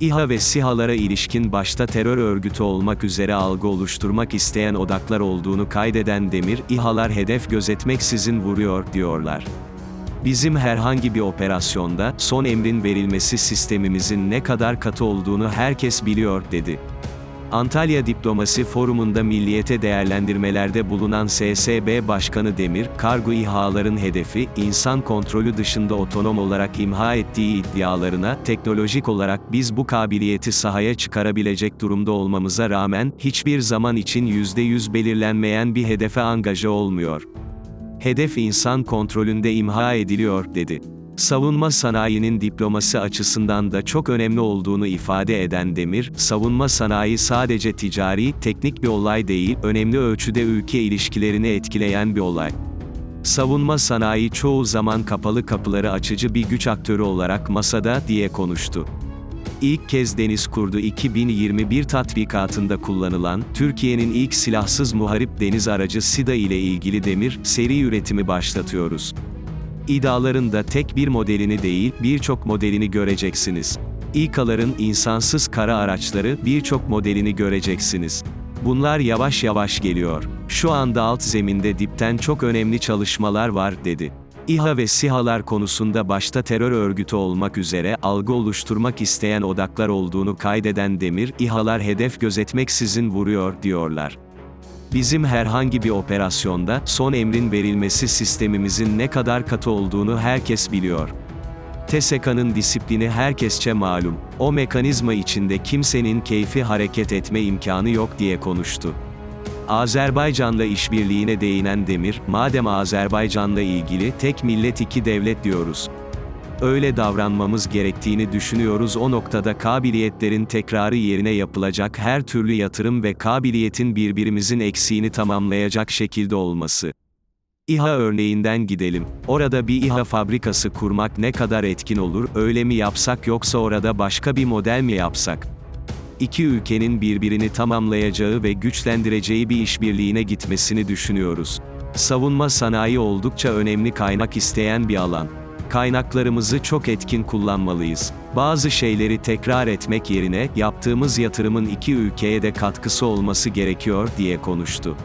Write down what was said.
İHA ve SİHA'lara ilişkin başta terör örgütü olmak üzere algı oluşturmak isteyen odaklar olduğunu kaydeden Demir, İHA'lar hedef gözetmeksizin vuruyor, diyorlar. Bizim herhangi bir operasyonda, son emrin verilmesi sistemimizin ne kadar katı olduğunu herkes biliyor, dedi. Antalya Diplomasi Forumu'nda milliyete değerlendirmelerde bulunan SSB Başkanı Demir, kargo İHA'ların hedefi, insan kontrolü dışında otonom olarak imha ettiği iddialarına, teknolojik olarak biz bu kabiliyeti sahaya çıkarabilecek durumda olmamıza rağmen, hiçbir zaman için %100 belirlenmeyen bir hedefe angaja olmuyor. Hedef insan kontrolünde imha ediliyor, dedi. Savunma sanayinin diplomasi açısından da çok önemli olduğunu ifade eden Demir, savunma sanayi sadece ticari, teknik bir olay değil, önemli ölçüde ülke ilişkilerini etkileyen bir olay. Savunma sanayi çoğu zaman kapalı kapıları açıcı bir güç aktörü olarak masada, diye konuştu. İlk kez Deniz Kurdu 2021 tatbikatında kullanılan, Türkiye'nin ilk silahsız muharip deniz aracı SIDA ile ilgili demir, seri üretimi başlatıyoruz. İDA'ların da tek bir modelini değil, birçok modelini göreceksiniz. İKA'ların insansız kara araçları, birçok modelini göreceksiniz. Bunlar yavaş yavaş geliyor. Şu anda alt zeminde dipten çok önemli çalışmalar var, dedi. İHA ve SİHA'lar konusunda başta terör örgütü olmak üzere algı oluşturmak isteyen odaklar olduğunu kaydeden Demir, İHA'lar hedef gözetmeksizin vuruyor, diyorlar. Bizim herhangi bir operasyonda, son emrin verilmesi sistemimizin ne kadar katı olduğunu herkes biliyor. TSK'nın disiplini herkesçe malum. O mekanizma içinde kimsenin keyfi hareket etme imkanı yok diye konuştu. Azerbaycan'la işbirliğine değinen Demir, madem Azerbaycan'la ilgili tek millet iki devlet diyoruz. Öyle davranmamız gerektiğini düşünüyoruz o noktada kabiliyetlerin tekrarı yerine yapılacak her türlü yatırım ve kabiliyetin birbirimizin eksiğini tamamlayacak şekilde olması. İHA örneğinden gidelim. Orada bir İHA fabrikası kurmak ne kadar etkin olur, öyle mi yapsak yoksa orada başka bir model mi yapsak? İki ülkenin birbirini tamamlayacağı ve güçlendireceği bir işbirliğine gitmesini düşünüyoruz. Savunma sanayi oldukça önemli kaynak isteyen bir alan. Kaynaklarımızı çok etkin kullanmalıyız. Bazı şeyleri tekrar etmek yerine, yaptığımız yatırımın iki ülkeye de katkısı olması gerekiyor, diye konuştu.